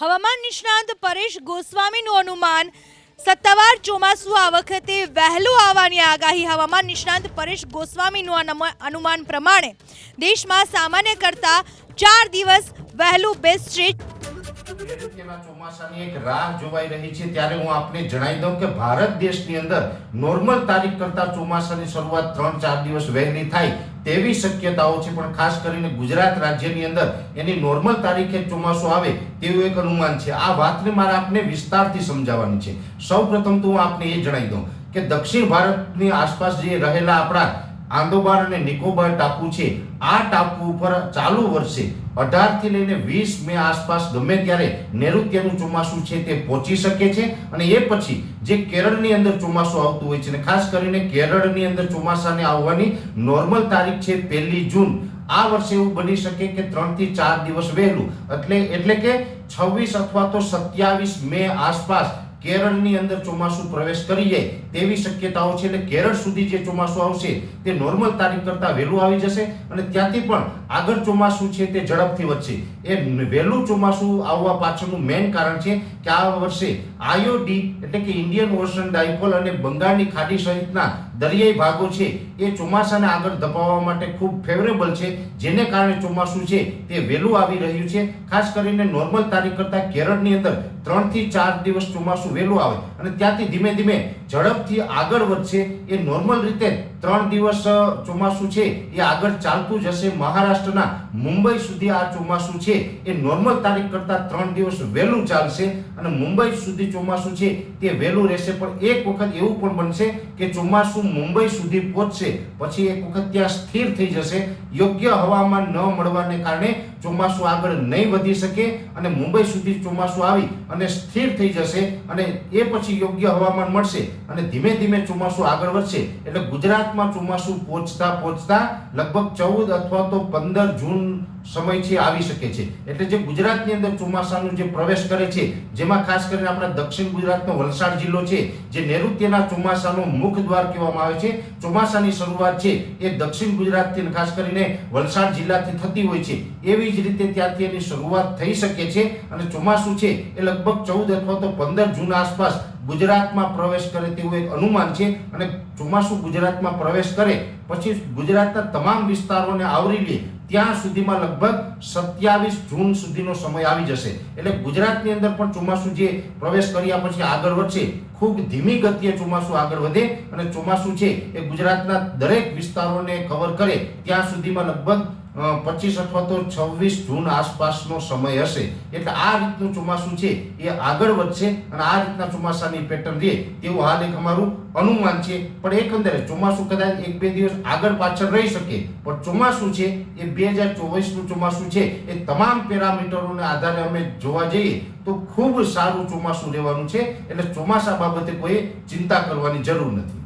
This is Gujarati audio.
હવામાન નિષ્ણાંત પરેશ ગોસ્વામીનું અનુમાન, સત્તાવાર ચોમાસું આ વખતે વહેલું આવવાની આગાહી હવામાન નિષ્ણાંત પરેશ ગોસ્વામીનું અનુમાન પ્રમાણે, દેશમાં સામાન્ય કરતાં ચાર દિવસ વહેલું બેસશે ચોમાસાની એક રાહ જોવાઈ રહી છે, ત્યારે હું આપને જણાવી દઉં કે ભારત દેશની અંદર નોર્મલ તારીખ કરતાં ચોમાસાની શરૂઆત ત્રણ ચાર દિવસ વહેલી થાય તેવી શક્યતાઓ છે, પણ ખાસ કરીને ગુજરાત રાજ્યની અંદર એની નોર્મલ તારીખે ચોમાસું આવે તેવું એક અનુમાન છે. આ વાતને મારે આપને વિસ્તારથી સમજાવવાની છે. સૌ પ્રથમ તો હું આપને એ જણાવી દઉં કે દક્ષિણ ભારતની આસપાસ જે રહેલા આપણા આંદોબાર અને નિકોબાર ટાપુ છે. આ ટાપુ ઉપર ચાલુ વર્ષે અઢારથી લઈને વીસ મે આસપાસ ગમે ત્યારે નૈઋત્યનું ચોમાસું છે તે પહોંચી શકે છે અને એ પછી જે કેરળની અંદર ચોમાસું આવતું હોય છે અને ખાસ કરીને કેરળની અંદર ચોમાસાને આવવાની નોર્મલ તારીખ છે પહેલી જૂન. આ વર્ષે એવું બની શકે કે ત્રણથી ચાર દિવસ વહેલું. એટલે એટલે કે છવ્વીસ અથવા તો સત્યાવીસ મે આસપાસ કેરળની અંદર ચોમાસું પ્રવેશ કરી જાય તેવી શક્યતાઓ છે એટલે કેરળ સુધી જે ચોમાસું આવશે તે નોર્મલ તારીખ કરતાં વહેલું આવી જશે અને ત્યાંથી પણ આગળ ચોમાસું છે તે ઝડપથી વધશે. એ વહેલું ચોમાસું આવવા પાછળનું મેઇન કારણ છે કે આ વર્ષે આઈઓડી એટલે કે ઇન્ડિયન ઓશન ડાયપોલ અને બંગાળની ખાડી સહિતના દરિયાઈ ભાગો છે, એ ચોમાસાને આગળ ધપાવવા માટે ખૂબ ફેવરેબલ છે. જેને કારણે ચોમાસું છે, તે વહેલું આવી રહ્યું છે. ખાસ કરીને નોર્મલ તારીખ કરતાં કેરળની અંદર ત્રણથી ચાર દિવસ ચોમાસું વહેલું આવે. અને ત્યાંથી ધીમે ધીમે ઝડપથી આગળ વધશે. એ નોર્મલ રીતે ત્રણ દિવસ ચોમાસું છે, એ આગળ ચાલતું જશે મહારાષ્ટ્રના મુંબઈ સુધી આ ચોમાસું છે. એ નોર્મલ તારીખ કરતાં ત્રણ દિવસ વહેલું ચાલશે અને મુંબઈ સુધી ચોમાસું છે, તે વહેલું રહેશે. પણ એક વખત એવું પણ બનશે કે ચોમાસું મુંબઈ સુધી પહોંચશે, પછી એક વખત ત્યાં સ્થિર થઈ જશે. યોગ્ય હવામાન ન મળવાને કારણે ચોમાસું આગળ નહીં વધી શકે અને મુંબઈ સુધી ચોમાસું આવી અને સ્થિર થઈ જશે અને એ પછી યોગ્ય હવામાન મળશે અને ધીમે ધીમે ચોમાસું આગળ વધશે. એટલે ગુજરાતમાં ચોમાસું પહોંચતા પહોંચતા લગભગ ચૌદ અથવા તો પંદર જૂન સમય છે આવી શકે છે. એટલે જે ગુજરાતની અંદર ચોમાસાનું જે પ્રવેશ કરે છે, જેમાં ખાસ કરીને આપણા દક્ષિણ ગુજરાતનો વલસાડ જિલ્લો છે, જે નૈઋત્યના ચોમાસાનો મુખ દ્વાર કહેવામાં આવે છે. ચોમાસાની શરૂઆત છે એ દક્ષિણ ગુજરાતથી ખાસ કરીને વલસાડ જિલ્લાથી થતી હોય છે. એવી જ રીતે ત્યાંથી એની શરૂઆત થઈ શકે છે અને ચોમાસું છે એ લગભગ ચૌદ અથવા તો પંદર જૂન આસપાસ ગુજરાતમાં પ્રવેશ કરે તેવું એક અનુમાન છે અને ચોમાસું ગુજરાતમાં પ્રવેશ કરે, પછી ગુજરાતના તમામ વિસ્તારોને આવરી લે, ત્યાં સુધીમાં લગભગ સત્યાવીસ જૂન સુધીનો સમય આવી જશે. એટલે ગુજરાતની અંદર પણ ચોમાસું જે પ્રવેશ કર્યા પછી આગળ વધશે, ખૂબ ધીમી ગતિએ ચોમાસું આગળ વધે અને ચોમાસું છે એ ગુજરાતના દરેક વિસ્તારોને કવર કરે, ત્યાં સુધીમાં લગભગ પચીસ અથવા તો છવ્વીસ જૂન આસપાસનો સમય હશે. એટલે આ રીતનું ચોમાસું છે, એ આગળ વધશે અને આ રીતના ચોમાસાની પેટર્ન રહે તેવું હાલ એક અમારું અનુમાન છે. પણ એકંદરે ચોમાસું કદાચ એક બે દિવસ આગળ પાછળ રહી શકે. પણ ચોમાસું છે, એ બે હજાર ચોવીસનું ચોમાસું છે, એ તમામ પેરામીટરોને આધારે અમે જોવા જઈએ તો ખૂબ સારું ચોમાસું રહેવાનું છે. એટલે ચોમાસા બાબતે કોઈ ચિંતા કરવાની જરૂર નથી.